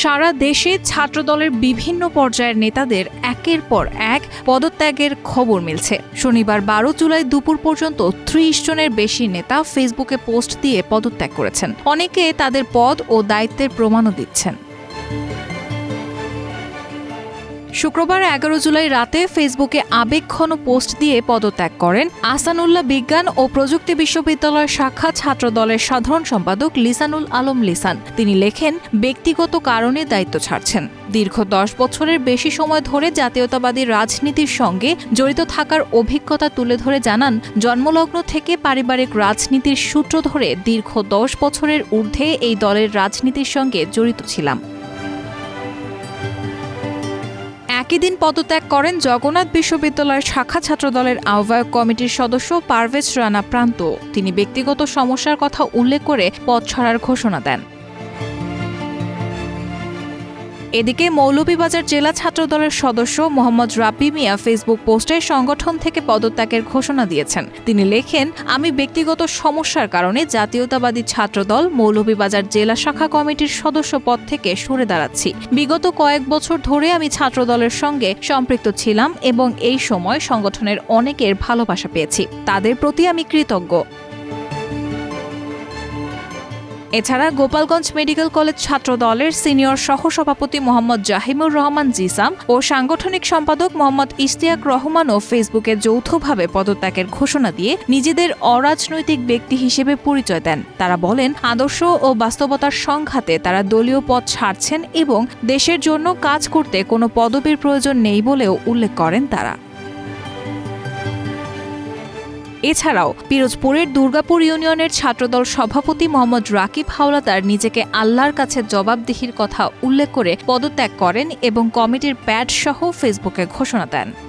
সারা দেশে ছাত্রদলের বিভিন্ন পর্যায়ের নেতাদের একের পর এক পদত্যাগের খবর মিলছে। শনিবার বারো জুলাই দুপুর পর্যন্ত ত্রিশ জনের বেশি নেতা ফেসবুকে পোস্ট দিয়ে পদত্যাগ করেছেন। অনেকে তাদের পদ ও দায়িত্বের প্রমাণও দিচ্ছেন। শুক্রবার এগারো জুলাই রাতে ফেসবুকে আবেগঘন পোস্ট দিয়ে পদত্যাগ করেন আসানুল্লাহ বিজ্ঞান ও প্রযুক্তি বিশ্ববিদ্যালয়ের শাখা ছাত্র দলের সাধারণ সম্পাদক লিসানুল আলম লিসান। তিনি লেখেন, ব্যক্তিগত কারণে দায়িত্ব ছাড়ছেন। দীর্ঘ দশ বছরের বেশি সময় ধরে জাতীয়তাবাদী রাজনীতির সঙ্গে জড়িত থাকার অভিজ্ঞতা তুলে ধরে জানান, জন্মলগ্ন থেকে পারিবারিক রাজনীতির সূত্র ধরে দীর্ঘ দশ বছরের ঊর্ধ্বে এই দলের রাজনীতির সঙ্গে জড়িত ছিলাম। একই দিন পদত্যাগ করেন জগন্নাথ বিশ্ববিদ্যালয়ের শাখা ছাত্রদলের আহ্বায়ক কমিটির সদস্য পারভেজ রানা প্রান্ত। তিনি ব্যক্তিগত সমস্যার কথা উল্লেখ করে পদ ছড়ার ঘোষণা দেন। এদিকে মৌলভীবাজার জেলা ছাত্রদলের সদস্য মোহাম্মদ রাব্বি মিয়া ফেসবুক পোস্টে সংগঠন থেকে পদত্যাগের ঘোষণা দিয়েছেন। তিনি লেখেন, আমি ব্যক্তিগত সমস্যার কারণে জাতীয়তাবাদী ছাত্রদল মৌলভীবাজার জেলা শাখা কমিটির সদস্য পদ থেকে সরে দাঁড়াচ্ছি। বিগত কয়েক বছর ধরে আমি ছাত্রদলের সঙ্গে সম্পৃক্ত ছিলাম এবং এই সময় সংগঠনের অনেকের ভালোবাসা পেয়েছি। তাদের প্রতি আমি কৃতজ্ঞ। এছাড়া গোপালগঞ্জ মেডিকেল কলেজ ছাত্র দলের সিনিয়র সহসভাপতি মোহাম্মদ জাহিমুর রহমান জিসাম ও সাংগঠনিক সম্পাদক মোহাম্মদ ইশতিয়াক রহমানও ফেসবুকে যৌথভাবে পদত্যাগের ঘোষণা দিয়ে নিজেদের অরাজনৈতিক ব্যক্তি হিসেবে পরিচয় দেন। তারা বলেন, আদর্শ ও বাস্তবতার সংঘাতে তারা দলীয় পদ ছাড়ছেন এবং দেশের জন্য কাজ করতে কোনো পদবীর প্রয়োজন নেই বলেও উল্লেখ করেন তারা। এছাড়াও পিরোজপুরের দুর্গাপুর ইউনিয়নের ছাত্রদল সভাপতি মোহাম্মদ রাকিব হাওলাদার নিজেকে আল্লাহর কাছে জবাবদিহির কথা উল্লেখ করে পদত্যাগ করেন এবং কমিটির প্যাড সহ ফেসবুকে ঘোষণা দেন।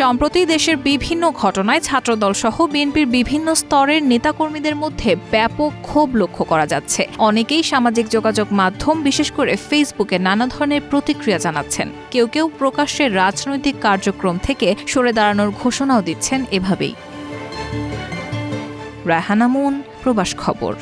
সম্প্রতি দেশের বিভিন্ন ঘটনায় ছাত্রদল সহ বিএনপির বিভিন্ন স্তরের নেতাকর্মীদের মধ্যে ব্যাপক ক্ষোভ লক্ষ্য করা যাচ্ছে। অনেকেই সামাজিক যোগাযোগ মাধ্যম, বিশেষ করে ফেসবুকে নানা ধরনের প্রতিক্রিয়া জানাচ্ছেন। কেউ কেউ প্রকাশ্যে রাজনৈতিক কার্যক্রম থেকে সরে দাঁড়ানোর ঘোষণাও দিচ্ছেন এভাবেই। রাহানামুন প্রবাস খবর।